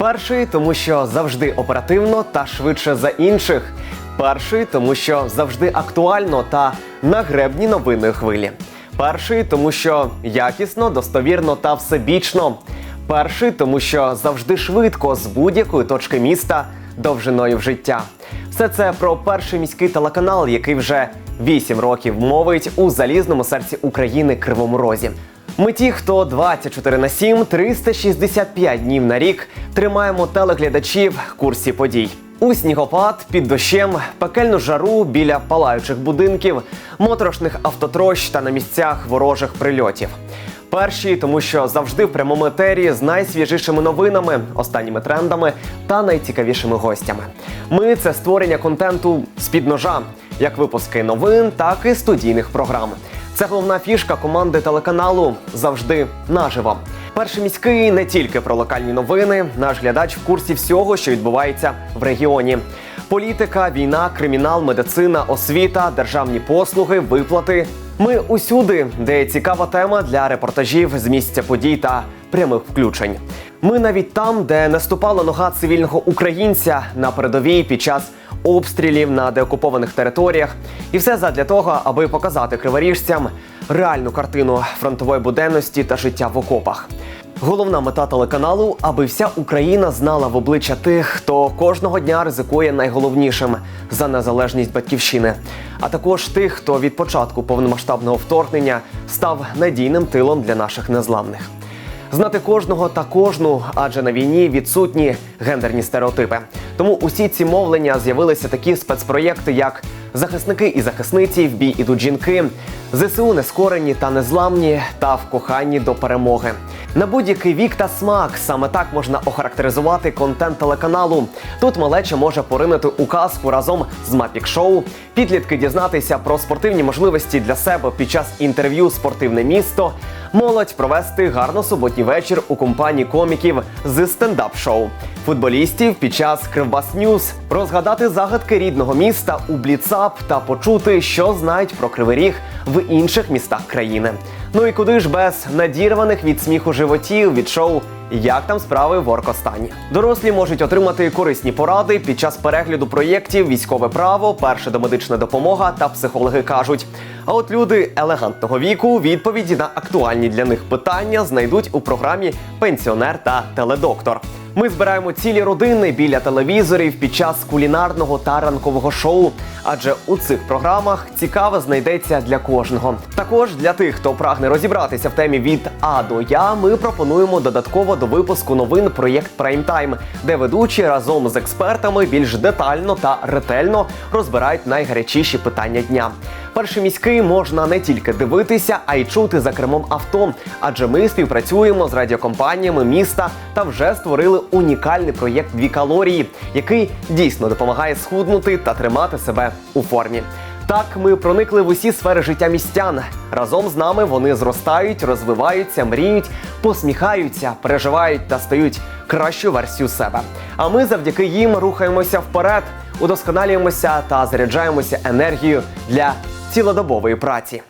Перший, тому що завжди оперативно та швидше за інших. Перший, тому що завжди актуально та на гребні новинної хвилі. Перший, тому що якісно, достовірно та всебічно. Перший, тому що завжди швидко з будь-якої точки міста довжиною в життя. Все це про перший міський телеканал, який вже 8 років мовить у залізному серці України Кривому Розі. Ми ті, хто 24 на 7, 365 днів на рік тримаємо телеглядачів в курсі подій. У снігопад, під дощем, пекельну жару біля палаючих будинків, моторошних автотрощ та на місцях ворожих прильотів. Перші, тому що завжди в прямому етері з найсвіжішими новинами, останніми трендами та найцікавішими гостями. Ми це створення контенту з-під ножа, як випуски новин, так і студійних програм. Це головна фішка команди телеканалу завжди наживо. Перший міський не тільки про локальні новини. Наш глядач в курсі всього, що відбувається в регіоні. Політика, війна, кримінал, медицина, освіта, державні послуги, виплати. Ми усюди, де цікава тема для репортажів з місця подій та прямих включень. Ми навіть там, де не ступала нога цивільного українця на передовій під час обстрілів на деокупованих територіях, і все задля того, аби показати криворіжцям реальну картину фронтової буденності та життя в окопах. Головна мета телеканалу, аби вся Україна знала в обличчя тих, хто кожного дня ризикує найголовнішим за незалежність батьківщини, а також тих, хто від початку повномасштабного вторгнення став надійним тилом для наших незламних. Знати кожного та кожну, адже на війні відсутні гендерні стереотипи. Тому усі ці мовлення з'явилися такі спецпроєкти, як захисники і захисниці, в бій ідуть жінки, ЗСУ нескорені та незламні, та в коханні до перемоги. На будь-який вік та смак саме так можна охарактеризувати контент телеканалу. Тут малеча може поринути у казку разом з Мапік Шоу, підлітки дізнатися про спортивні можливості для себе під час інтерв'ю Спортивне місто. Молодь провести гарно суботній вечір у компанії коміків з стендап-шоу, футболістів під час Кривбас Ньюз, розгадати загадки рідного міста у Бліцап та почути, що знають про Кривий Ріг в інших містах країни. Ну і куди ж без надірваних від сміху животів від шоу як там справи в Оркостані. Дорослі можуть отримати корисні поради під час перегляду проєктів Військове право, перша домедична допомога та психологи кажуть. А от люди елегантного віку відповіді на актуальні для них питання знайдуть у програмі Пенсіонер та теледоктор. Ми збираємо цілі родини біля телевізорів під час кулінарного та ранкового шоу, адже у цих програмах цікаве знайдеться для кожного. Також для тих, хто прагне розібратися в темі від А до Я, ми пропонуємо додатково до випуску новин проєкт Прайм-Тайм, де ведучі разом з експертами більш детально та ретельно розбирають найгарячіші питання дня. Перший міський можна не тільки дивитися, а й чути за кермом авто, адже ми співпрацюємо з радіокомпаніями міста та вже створили унікальний проєкт Дві калорії, який дійсно допомагає схуднути та тримати себе у формі. Так, ми проникли в усі сфери життя містян. Разом з нами вони зростають, розвиваються, мріють, посміхаються, переживають та стають кращою версією себе. А ми завдяки їм рухаємося вперед, удосконалюємося та заряджаємося енергією для цілодобової праці.